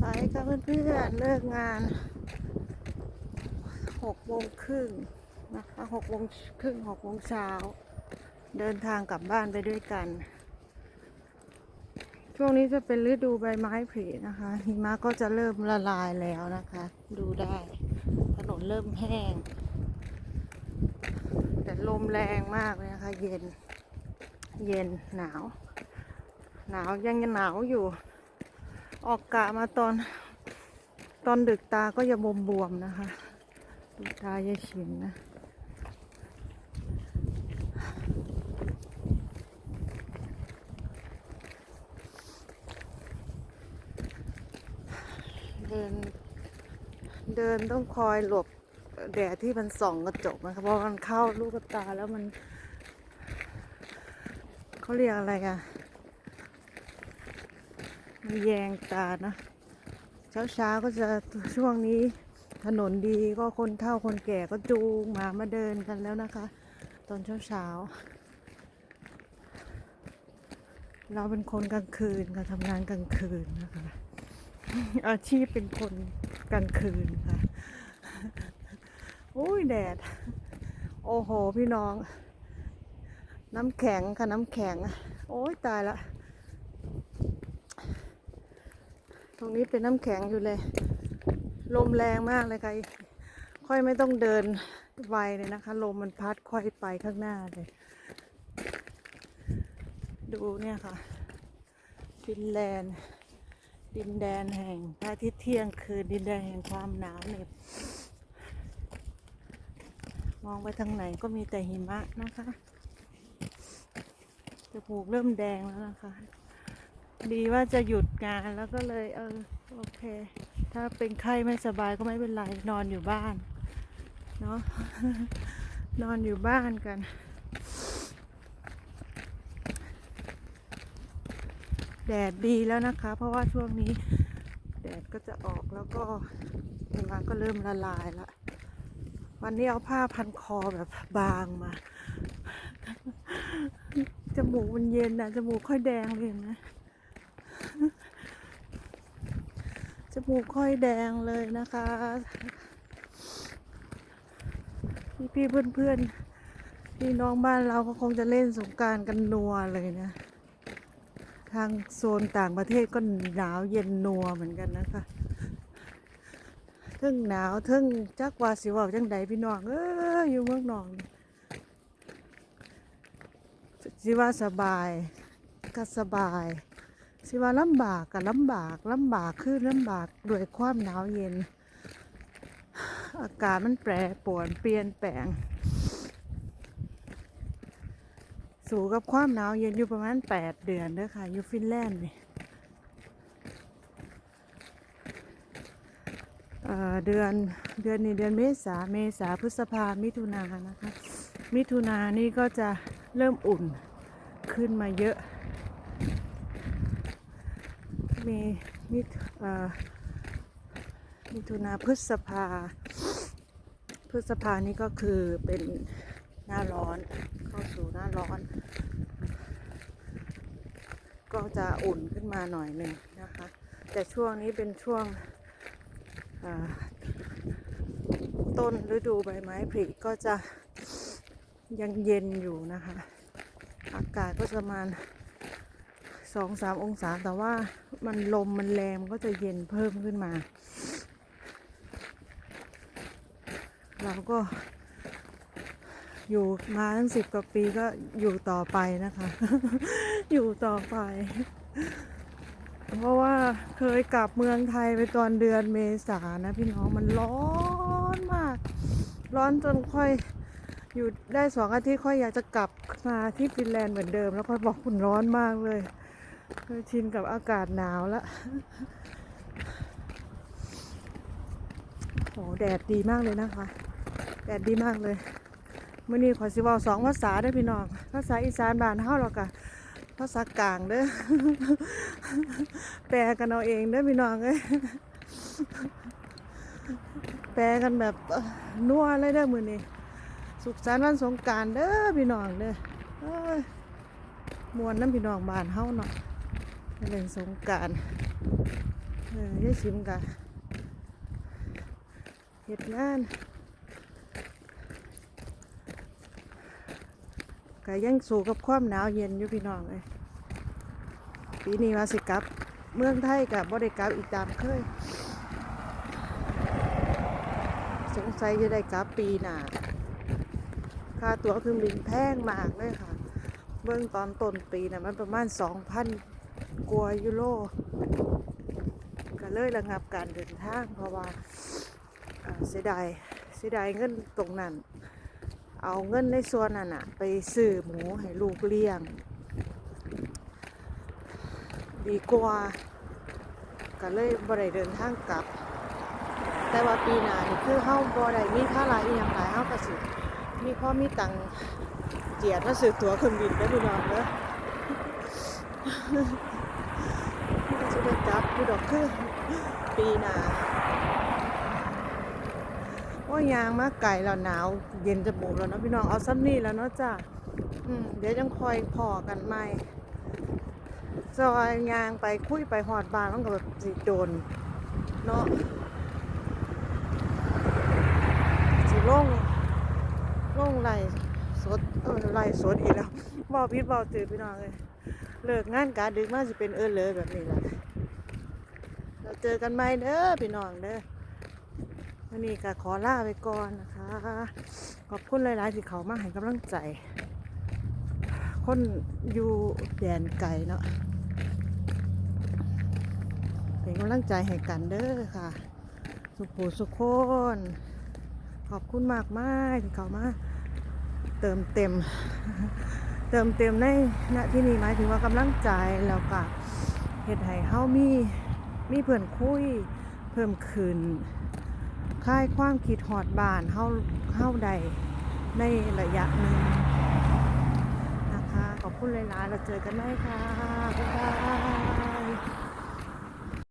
ไปค่ะเพื่อนๆเลิกงานหกโมงครึ่งนะคะหกโมงครึ่งหกโมงเช้า เดินทางกลับบ้านไปด้วยกัน ช่วงนี้จะเป็นฤดูใบไม้ผลินะคะหิมะก็จะเริ่มละลายแล้วนะคะ ดูได้ถนนเริ่มแห้ง แต่ลมแรงมากเลยนะคะ เย็น เย็นหนาว หนาวยังจะหนาวอยู่ ออกกะมาตอนตอนดึกตาก็จะบวมบวมๆนะคะ ดูตาจะชินนะ เดิน เดินต้องคอยหลบแดดที่มันส่องกระจกนะคะเพราะมันเข้าลูกตาแล้วมัน เขาเรียกอะไรอะ มันแยงตานะ เช้าเช้าๆก็จะช่วงนี้ถนนดีก็คนเฒ่าคนแก่ก็จูงหมามาเดินกันแล้วนะคะ ตอนเช้าเช้าๆเราเป็นคนกลางคืนค่ะทำงานกลางคืนนะคะ อาชีพเป็นคนกลางคืนค่ะ โอ้ยแดด โอ้โห พี่น้อง น้ำแข็งค่ะน้ำแข็ง โอ้ยตายละ ตรงนี้เป็นน้ำแข็งอยู่เลย ลมแรงมากเลยค่ะ ค่อยไม่ต้องเดินไวเลยนะคะ ลมมันพัดค่อยไปข้างหน้าเลย ดูเนี่ยค่ะ ฟินแลนด์ ดินแดนแห่งพระอาทิตย์เที่ยงคืน ดินแดนแห่งความหนาวเหน็บ มองไปทางไหนก็มีแต่หิมะนะคะจมูกเริ่มแดงแล้วนะคะ ดีว่าจะหยุดงานแล้วก็เลยเออโอเค ถ้าเป็นไข้ไม่สบายก็ไม่เป็นไร นอนอยู่บ้าน เนาะนอนอยู่บ้านกัน แดดดีแล้วนะคะ เพราะว่าช่วงนี้ แดดก็จะออกแล้วก็หิมะก็เริ่มละลายละวันนี้เอาผ้าพันคอแบบบางมา จมูกมันเย็นนะจมูกค่อยแดงเลยนะ จ มูกค่อยแดงเลยนะคะ พี่พี่เพื่อนเพื่อนๆพี่น้องบ้านเราก็คงจะเล่นสงการกันนัวเลยนะ ทางโซนต่างประเทศก็หนาวเย็นนัวเหมือนกันนะคะทึ่งหนาวทึ่งจักว่าสิว่าจังใดพี่น้องเอออยู่เมืองนอกนี่สิว่าสบายก็สบาย สิว่าลำบากก็ลำบากลำบากคือลำบากด้วยความหนาวเย็น อากาศมันแปรปรวนเปลี่ยนแปลง สู่กับความหนาวเย็นอยู่ประมาณ 8 เดือนเด้อค่ะ อยู่ฟินแลนด์นี่เดือนเดือนนี้เดือนเมษาเมษาพฤษภามิถุนานะคะ มิถุนานี่ก็จะเริ่มอุ่นขึ้นมาเยอะ มีมิถุเอ่อมิถุนาพฤษภา พฤษภานี่ก็คือเป็นหน้าร้อน เข้าสู่หน้าร้อน ก็จะอุ่นขึ้นมาหน่อยหนึ่งนะคะ แต่ช่วงนี้เป็นช่วงต้นฤดูใบไม้ผลิก็จะยังเย็นอยู่นะคะ อากาศก็จะประมาณ สองสามองศาแต่ว่ามันลมมันแรงมันก็จะเย็นเพิ่มขึ้นมา เราก็อยู่มาตั้งสิบกว่าปีก็อยู่ต่อไปนะคะ อยู่ต่อไป เพราะว่าเคยกลับเมืองไทยไปตอนเดือนเมษานะพี่น้องมันร้อนมาก ร้อนจนค่อยอยู่ได้สองอาทิตย์ค่อยอยากจะกลับมาที่ฟินแลนด์เหมือนเดิม แล้วค่อยบอกคุณร้อนมากเลย เคยชินกับอากาศหนาวแล้วโหแดดดีมากเลยนะคะ แดดดีมากเลยมื่อนี้ขอสิว้าสองภาษาได้พี่น้อง ภาษาอีสานบ้านเฮาหรอกอะภาษากลางเด้อ แปลกันเอาเองเด้อพี่น้องเอ้ยแปลกันแบบเอ่อนัวเลยเด้อมือนี้สุขสันต์วันสงการเด้อพี่น้องเด้อเอ้ยมวนน้ำพี่น้องบ้านเฮาเนาะ เล่นสงการเออยายชิมกะเฮ็ดงานก็ยังสู้กับความหนาวเย็นอยู่พี่น้องเลยปีนี้ว่าสิกลับ เมืองไทยกับบ่ได้กลับอีกตามเคย สงสัยจะได้กลับปีหน้าค่าตั๋วเครื่องบินแพงมากเลยค่ะ เบื้องตอนต้นปีนะมันประมาณ2,000 กว่ายูโรก็เลยระงับการเดินทาง เพราะว่าเสียดายเสียดายเงินตรงนั้น เอาเงินในส่วนนั้นอะไปซื้อหมูให้ลูกเลี้ยง ดีกว่าก็เลยบ่ได้เดินทางกลับ แต่ว่าปีหน้านี่คือเฮาบ่ได้มีภาระอีหยังหลายเฮาก็สิมีพอมีตังเจียดมาซื้อตั๋วเครื่องบินได้อพี่น้องเด้อ ก็สิได้กลับอยู่ดอกคือปีหนาโอ้ยางมาไก่แล้วหนาว เย็นจมูกแล้วเนาะพี่น้องเอาซ้ำนี่แล้วเนาะจ้ะเดี๋ยวจังคอยพอกันใหม่ซอยยางไปคุยไปหอดบานมันก็แบบสิโดนเนาะสิลงลงไหล ดเออไหลสดอีกแล้วบอพิษบอตื่นพี่น้องเลยเลิกงานการดึกมากสิเป็นเออเลยแบบนี้แหละเราเจอกันใหม่เด้อพี่น้องเด้อวันนี้ก็ขอลาไปก่อนนะคะ ขอบคุณหลายๆที่เขามาให้กำลังใจ คนอยู่แดนไกลเนาะเป็นกำลังใจให้กันเด้อค่ะ สุขูสุขคน ขอบคุณมากมากที่เขามา เติมเต็ม เติมเต็มในณที่นี้หมายถึงว่ากำลังใจแล้วก็เฮ็ดให้เฮามีมีเพื่อนคุยเพิ่มขึ้นคลายความคิดหอดบานเฮาเฮาใดในระยะหนึ่งนะคะ ขอบคุณหลายๆเราเจอกันได้ค่ะบ๊ายบาย